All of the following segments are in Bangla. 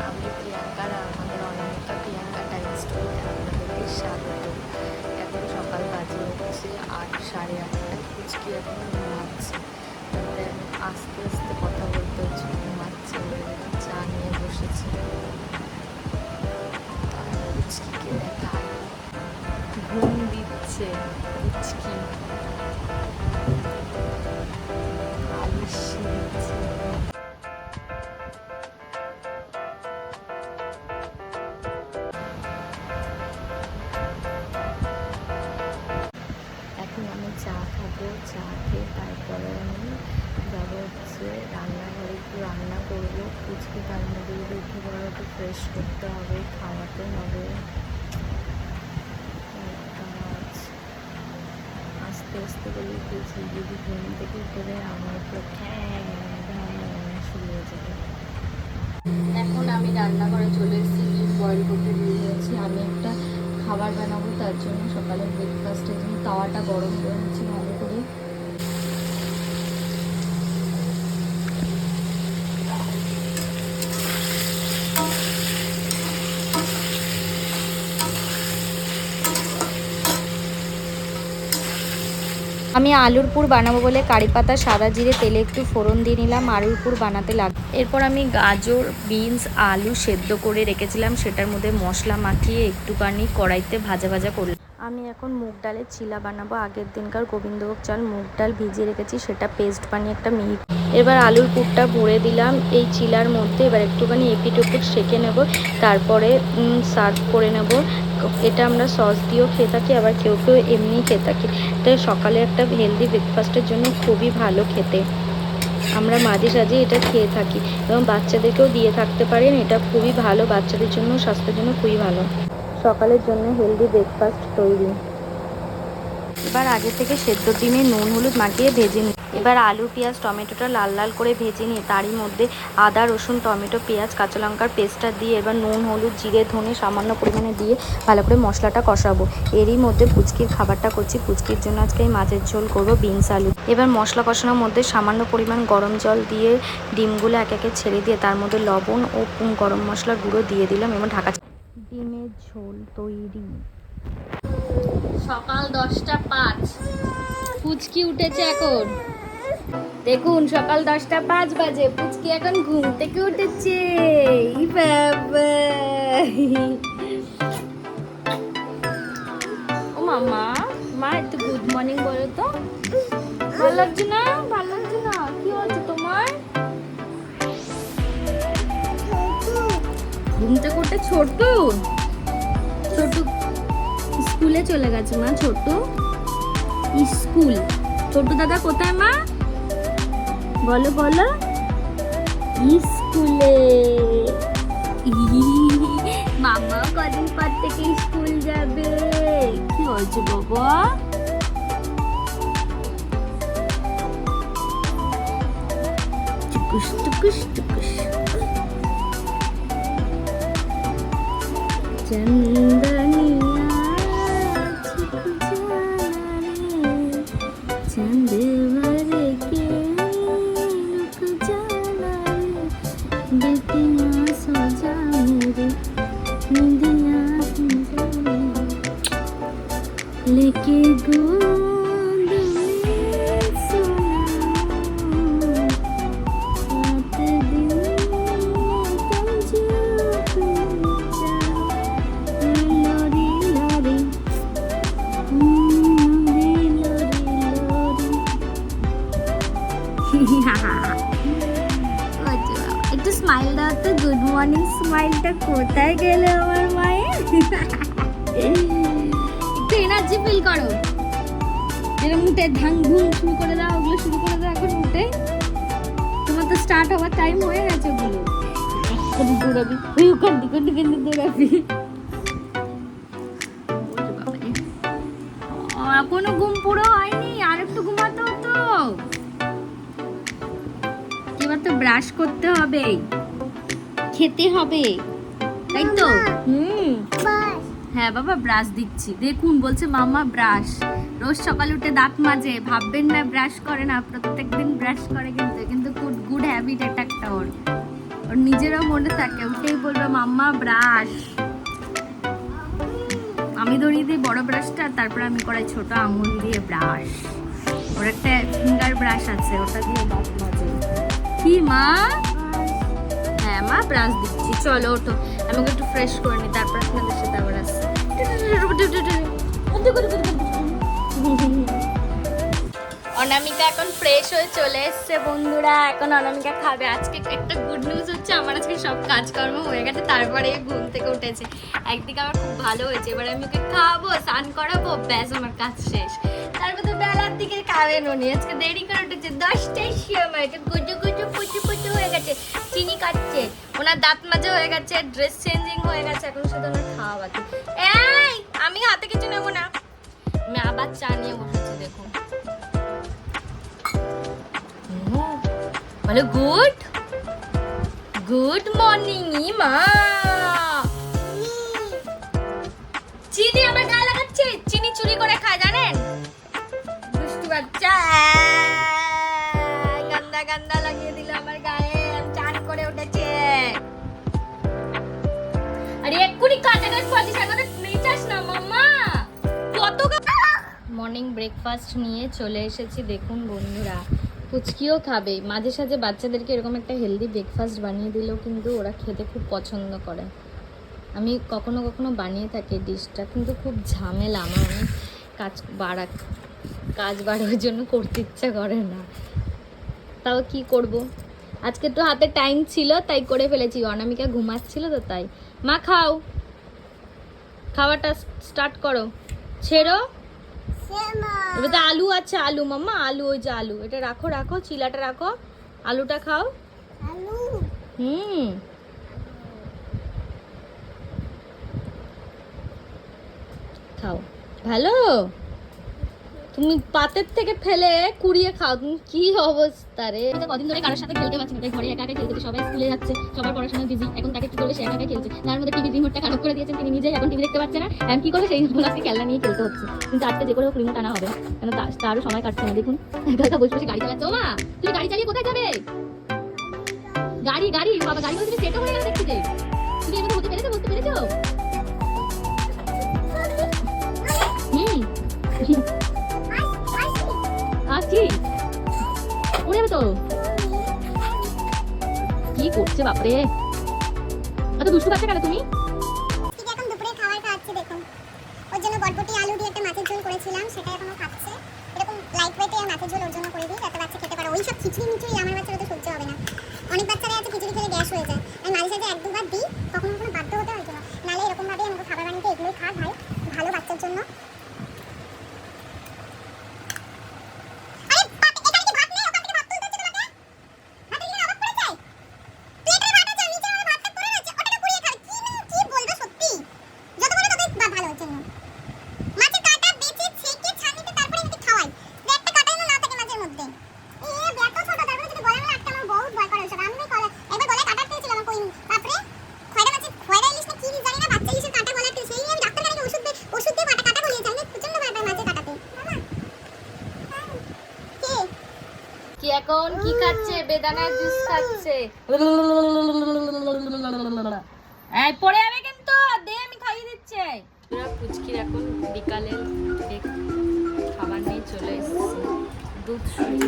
আমি প্রিয়াঙ্কা আমাদের অনামিকা প্রিয়াঙ্কা টাইম স্টোরিতে আপনাদেরকে স্বাগত এখন সকাল বাজে হচ্ছে আট সাড়ে আটটা কুচকি এখন ঘুমাচ্ছে তারপরে আমি আস্তে আস্তে কথা বলতে হচ্ছে ঘুমাচ্ছে চা নিয়ে বসেছি কুচকিকে দেখায় ঘুম দিচ্ছে কুচকি বলে উঠেছি যদি ঘুম থেকে উঠে আমার শুরু হয়ে যাবে এখন আমি রান্নাঘরে চলে এসেছি বয়েল করতে দিয়ে যাচ্ছি আমি একটা খাবার বানাবো, তার জন্য সকালে ব্রেকফাস্টের জন্য তাওয়াটা গরম করে নিচ্ছি ভালো করে আমি আলুর পুর বানাবো বলে কারি পাতা, সাদা জিরে, তেলে একটু ফোড়ন দিয়ে নিলাম। আলুর পুর বানাতে লাগ এরপর আমি গাজর, বিনস, আলু সেদ্ধ করে রেখেছিলাম। সেটার মধ্যে মশলা মাখিয়ে একটুখানি কড়াইতে ভাজা ভাজা করলাম। আমি এখন মুগ ডালের চিলা বানাবো। আগের দিনকার গোবিন্দভোগ চাল, মুগ ডাল ভিজিয়ে রেখেছি। সেটা পেস্ট বানিয়ে একটা মিহি এবার আলুর পুরটা ভরে দিলাম। এই চিলার মধ্যে এবার একটুখানি এপিট ওপিট সেঁকে নেব। তারপরে সার্ভ করে নেব। এটা আমরা সস দিয়েও খেয়ে থাকি, আবার কেউ কেউ এমনি খেয়ে থাকি। তাই সকালে একটা হেলদি ব্রেকফাস্টের জন্য খুবই ভালো খেতে। আমরা মাঝে সাঝে এটা খেয়ে থাকি এবং বাচ্চাদেরকেও দিয়ে থাকতে পারেন এটা খুবই ভালো, বাচ্চাদের জন্য স্বাস্থ্যের জন্য খুবই ভালো। সকালের জন্য হেলদি ব্রেকফাস্ট তৈরি। এবার আগে থেকে সেদ্ধ ডিমে নুন, হলুদ মাখিয়ে ভেজে নিই এবার আলু, পেঁয়াজ, টমেটোটা লাল লাল করে ভেজে নিয়ে তারই মধ্যে আদা, রসুন, টমেটো, পেঁয়াজ, কাঁচা লঙ্কার পেস্টটা দিয়ে এবার নুন, হলুদ, জিরে, ধনে সামান্য পরিমাণে দিয়ে ভালো করে মশলাটা কষাবো। এরই মধ্যে পুচকির খাবারটা করছি। পুচকির জন্য আজকে এই মাছের ঝোল করব বিনস আলু। এবার মশলা কষানোর মধ্যে সামান্য পরিমাণ গরম জল দিয়ে ডিমগুলো এক একে ছেড়ে দিয়ে তার মধ্যে লবণ ও গরম মশলার গুঁড়ো দিয়ে দিলাম এবং ঢাকা ডিমের ঝোল তৈরি। সকাল দশটা পাঁচ। পুচকি উঠেছে এখন। দেখুন, সকাল দশটা পাঁচ বাজে। পুচকি এখন ঘুম থেকে উঠেছে। ও মামা, মা, একটু গুড মর্নিং বলো তো। ভালো লাগছে না? ভালো লাগছে না? কি হচ্ছে তোমার? ঘুম থেকে উঠে ছোট ছোট স্কুলে চলে গেছে মা ছোট স্কুল। ছোট দাদা কোথায় মা? বলো বলো। স্কুলে। মামা কদিন পর থেকে স্কুল যাবে। কি হয়েছে বাবা? টুকুস টুকুস টুকুস। চন্দনিয়া মর্নিং স্মাইলটা কোথায় গেল আমার মায়ের? একটু এনার্জি ফিল করো। এরকম উঠে ধাং ঘুম শুরু করে দাও ওগুলো শুরু করে দাও এখন উঠে। তোমার তো স্টার্ট হওয়ার টাইম হয়ে গেছে ওগুলো। এখন দৌড়াবি। ওই ওখান থেকে ওখান দৌড়াবি। এখনও ঘুম পুরো হয়নি আর একটু ঘুমাতে হতো। এবার তো ব্রাশ করতে হবে। খেতে হবে। তাই তো? হুম। হ্যাঁ বাবা ব্রাশ দিচ্ছি। দেখুন বলছে মামা ব্রাশ রোজ সকালে উঠে দাঁত মাজে। ভাববেন না ব্রাশ করে না প্রত্যেকদিন ব্রাশ করে কিন্তু। কিন্তু গুড গুড হ্যাবিট এটা একটা ওর। ওর নিজেরও মনে থাকে উঠেই বলবে মাম্মা ব্রাশ আমি ধরিয়ে দিই বড় ব্রাশটা তারপর আমি করাই ছোট আঙুল দিয়ে ব্রাশ ওর একটা ফিঙ্গার ব্রাশ আছে ওটা দিয়ে দাঁত মাজে। কি মা? মা ব্রাশ দিচ্ছি। চলো, ওঠো। আমি একটু ফ্রেশ করে নিই তারপর আপনাদের সাথে আবার আসছি। অনামিকা এখন ফ্রেশ হয়ে চলে এসছে, বন্ধুরা। এখন অনামিকা খাবে। আজকে একটা গুড নিউজ হচ্ছে, আমার আজকে সব কাজকর্ম হয়ে গেছে, তারপরে ঘুম থেকে উঠেছে। একদিকে আমার খুব ভালো হয়েছে, এবার আমি ওকে খাওয়াবো, স্নান করাবো, ব্যাস, আমার কাজ শেষ। তো বেলার দিকে খাবে নুনি আজকে দেরি করে উঠেছে। দশটায় সময় তো গুজু গুজু পুচু পুচু হয়ে গেছে। চিনি কাটছে। ওনার দাঁত মাজা হয়ে গেছে ড্রেস চেঞ্জিং হয়ে গেছে, এখন শুধু ওনার খাওয়া বাকি। এই, আমি হাতে কিছু নেব না। আমি আবার চা নিয়ে বসেছি, দেখুন। বলো গুড গুড মর্নিং মা চিনি আমার গায়ে লাগাচ্ছে। চিনি চুরি করে খায়, জানেন? লাগিয়ে দিল আমার গায়ে চান করে উঠেছে। আরে এক্ষুনি না, মাম্মা। কত মর্নিং ব্রেকফাস্ট নিয়ে চলে এসেছি, দেখুন বন্ধুরা। ফুচকিও খাবে। মাঝে সাঝে বাচ্চাদেরকে এরকম একটা হেলদি ব্রেকফাস্ট বানিয়ে দিলেও কিন্তু ওরা খেতে খুব পছন্দ করে। আমি কখনো কখনো বানিয়ে থাকি ডিশটা, কিন্তু খুব ঝামেলা আমার অনেক কাজ বাড়া কাজ বাড়ার জন্য করতে ইচ্ছা করে না। তাও কি করব? আজকে তো হাতে টাইম ছিল তাই করে ফেলেছি। অনামিকা ঘুমাচ্ছিল তো তাই। মা খাও। খাওয়াটা স্টার্ট করো। ছেড়ো। এবার তো আলু আছে আলু। মাম্মা আলু ওই যে আলু। এটা রাখো রাখো চিলাটা রাখো। আলুটা খাও। হুম। খাও। ভালো? তুমি পাতের থেকে ফেলে কুড়িয়ে খাও, তুমি কি অবস্থা রে? কদিন ধরে কারোর সাথে খেলতে পারছি না। ঘরে একা একা খেলতে সবাই স্কুলে যাচ্ছে, সবার পড়াশোনা বিজি এখন তাকে কি করবে সে একা খেলছে। তার মধ্যে টিভি রিমোটটা খারাপ করে দিয়েছেন, তিনি নিজেই এখন টিভি দেখতে পাচ্ছে না। এখন কি করবে সেই আজকে খেলনা নিয়ে খেলতে হচ্ছে? কিন্তু আজকে যে করে হোক রিমোট আনা হবে। কেন তারও সময় কাটছে না, দেখুন। একা একা বসে বসে গাড়ি চালাচ্ছে। মা তুমি গাড়ি চালিয়ে কোথায় যাবে? গাড়ি গাড়ি, বাবা, গাড়ি বলতে সেটা হয়ে দেখছি তুমি মধ্যে হতে পেরেছ? বুঝতে পেরেছ? করছে বাপরে। এত দুষ্টু খাচ্ছে কেন তুমি? দুপুরে দেখুন। জন্য দিয়ে একটা করেছিলাম, সেটা খাচ্ছে। করে দিই বাচ্চা ওই সব সহ্য হবে না। অনেক বাচ্চারা আছে খিচুড়ি খেলে গ্যাস হয়ে যায় আমি মাঝে সাঝে এক দুবার দিই কখনো কখনো বাধ্য হতে হয়তো না নাহলে এরকম ভাবে আমাকে খাবার বানিয়ে দিয়ে এগুলোই খা ভাই ভালো বাচ্চার জন্য আরে বাপ, এখানে কি ভাত নেই? ওখান থেকে ভাত তুলতে হচ্ছে তোমাকে? ভাতের কি অভাব পড়ে যায়? প্লেটের ভাত আছে, নিচে আমার ভাতটা পড়ে রয়েছে, ওটাকে পুড়িয়ে খাবে। কি না, কি বলব সত্যি? যত বলো ততই ভাত ভালো হচ্ছে না। মাছের কাঁটা বেছে ছেঁকে ছাঁকনিতে তারপরে এটাকে খাওয়াই। যে একটা কাঁটা যেন না থাকে মাছের মধ্যে। এ, এত ছোট, তারপরে যদি গলায় গলায় আটকে আমার বহুত ভয় করে ওসব। আমি ওই গলায়- একবার গলায় কাঁটা আটকে গেছিল আমার কই- তারপরে খয়রা মাছের- খয়রা ইলিশ না কি ইলিশ জানি না, বাচ্চা ইলিশের কাঁটা গলায় আটকে- সেই আমি ডাক্তারখানায় গিয়ে ওষুধ দিয়ে- ওষুধ দিয়ে কাঁটা- কাঁটা গলিয়েছি। আমি প্রচণ্ড ভয় পাই মাছের কাঁটাতে। কে? কি এখন কি খাচ্ছে বেদানা জুস খাচ্ছে। এই পড়ে যাবে কিন্তু। দে আমি খাইয়ে দিচ্ছি। পুরা এখন বিকালে খাবার নিয়ে চলে এসেছে। দুধ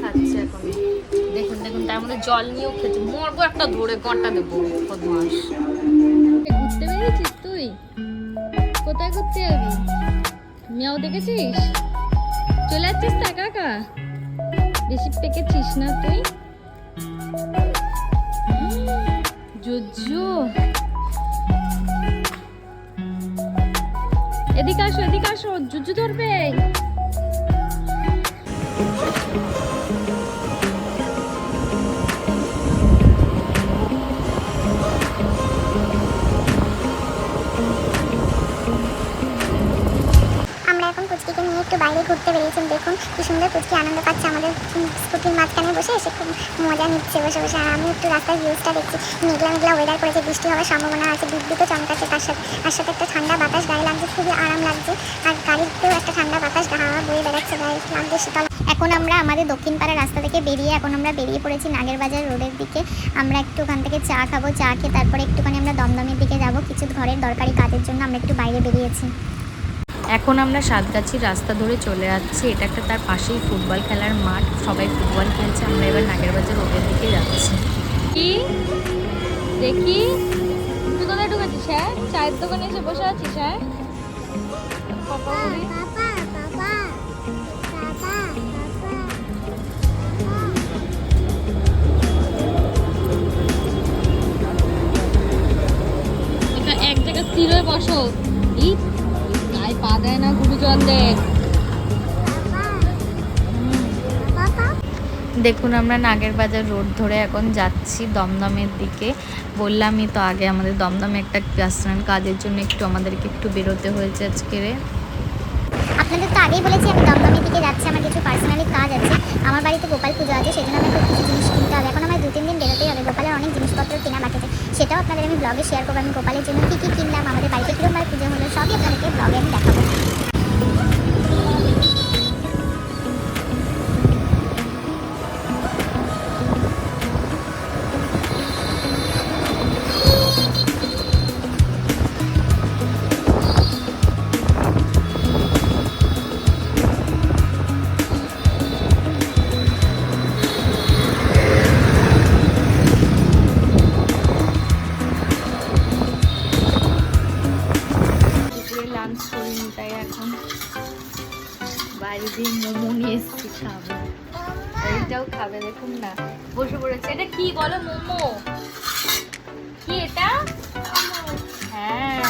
খাচ্ছে এখন। দেখুন দেখুন তার মধ্যে জল নিয়েও খেতে। মরবো একটা ধরে গঁটা দেবো। বদমাস ঘুরতে বেরিয়েছিস তুই? কোথায় ঘুরতে যাবি? মেয়াও দেখেছিস? চলে যাচ্ছিস তো একা বেশি পেকেছিস না তুই? জুজু। এদিকে আসো এদিকে আসো, জুজু ধরবে। আমরা এখন কুচকিকে নিয়ে একটু বাইরে ঘুরতে বেরিয়েছি। দেখুন, কি সুন্দর পুচকি আনন্দ পাচ্ছে আমাদের স্কুটির মাঝখানে বসে এসে খুব মজা নিচ্ছে, বসে বসে। আর আমি একটু রাস্তার ভিউজটা দেখছি। মেঘলা মেঘলা ওয়েদার করেছে, বৃষ্টি হওয়ার সম্ভাবনা আছে, বিদ্যুৎও চমকাচ্ছে তার সাথে। তার সাথে একটা ঠান্ডা বাতাস, গায়ে লাগছে, খুবই আরাম লাগছে। আর গাড়িতেও একটা ঠান্ডা বাতাস হাওয়া বয়ে বেড়াচ্ছে, গায়ে লাগছে শীতল। এখন আমরা আমাদের দক্ষিণ পাড়া রাস্তা থেকে বেরিয়ে, এখন আমরা বেরিয়ে পড়েছি নাগেরবাজার রোডের দিকে। আমরা একটু ওখান থেকে চা খাব, চা খেয়ে তারপরে একটুখানি আমরা দমদমের দিকে যাব। কিছু ঘরের দরকারি কাজের জন্য আমরা একটু বাইরে বেরিয়েছি। এখন আমরা সাতগাছির রাস্তা ধরে চলে যাচ্ছি। এটা একটা তার পাশেই ফুটবল খেলার মাঠ। সবাই ফুটবল খেলছে। আমরা এবার নাগেরবাজার রোডের দিকে যাচ্ছি। কি? দেখি? তুই কোথায় ঢুকেছিস হ্যাঁ? চায়ের দোকানে এসে বসে আছিস হ্যাঁ? এক জায়গায় স্থির হয়ে বসো। পা দেয় না গুরুজন দেখ বাবা দেখুন আমরা নাগের বাজার রোড ধরে এখন যাচ্ছি দমদমের দিকে। বললামই তো আগে আমাদের দমদমে একটা পার্সোনাল কাজের জন্য একটু আমাদেরকে একটু বেরোতে হয়েছে আজকে রে। আপনাদের তো আগেই বলেছি আমি দমদমের দিকে যাচ্ছি আমার কিছু পার্সোনালি কাজ আছে। আমার বাড়িতে গোপাল পুজো আছে সেই জন্য আমাকে কিছু জিনিস কিনতে হবে। এখন আমার দু তিন দিন বেরোতেই হবে গোপালের অনেক জিনিসপত্র কেনা বাকি আছে সেটাও আপনাদের আমি ব্লগে শেয়ার করব। আমি গোপালের জন্য কী কী কিনলাম, আমাদের বাড়িতে কীরকমভাবে পুজো হলো, সবই আপনাদেরকে ব্লগে আমি দেখাবো। বাইরে দিয়ে মোমো নিয়ে এসেছি খাব। এইটাও খাবে, দেখুন না। বসে পড়েছে। এটা কি বলো, মোমো? কি এটা? হ্যাঁ।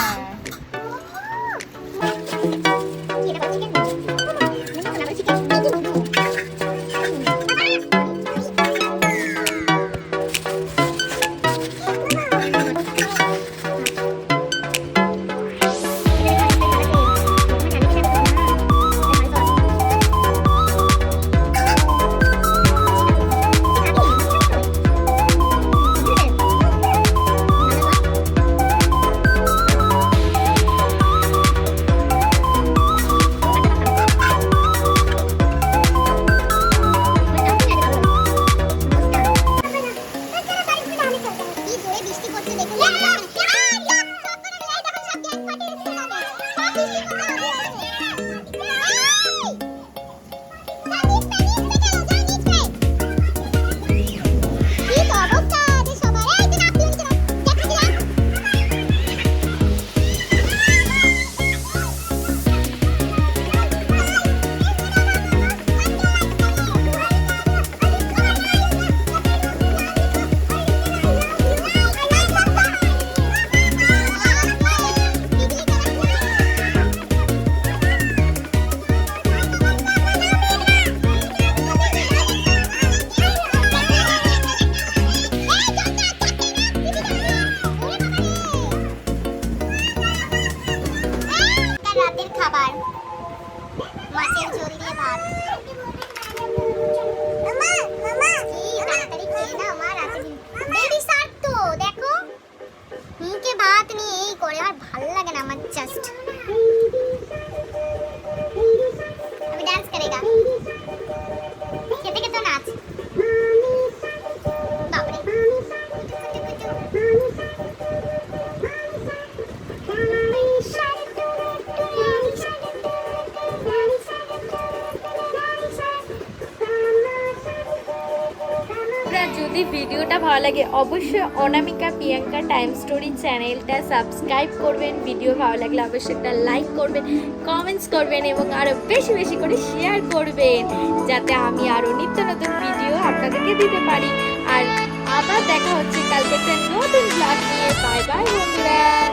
যদি ভিডিওটা ভালো লাগে, অবশ্যই অনামিকা প্রিয়াঙ্কা টাইম স্টোরি চ্যানেলটা সাবস্ক্রাইব করবেন। ভিডিও ভালো লাগলে অবশ্যই একটা লাইক করবেন কমেন্টস করবেন এবং আরও বেশি বেশি করে শেয়ার করবেন। যাতে আমি আরও নিত্য নতুন ভিডিও আপনাদেরকে দিতে পারি। আর আবার দেখা হচ্ছে, কালকে একটা নতুন ব্লগ নিয়ে। বাই বাই বন্ধুরা।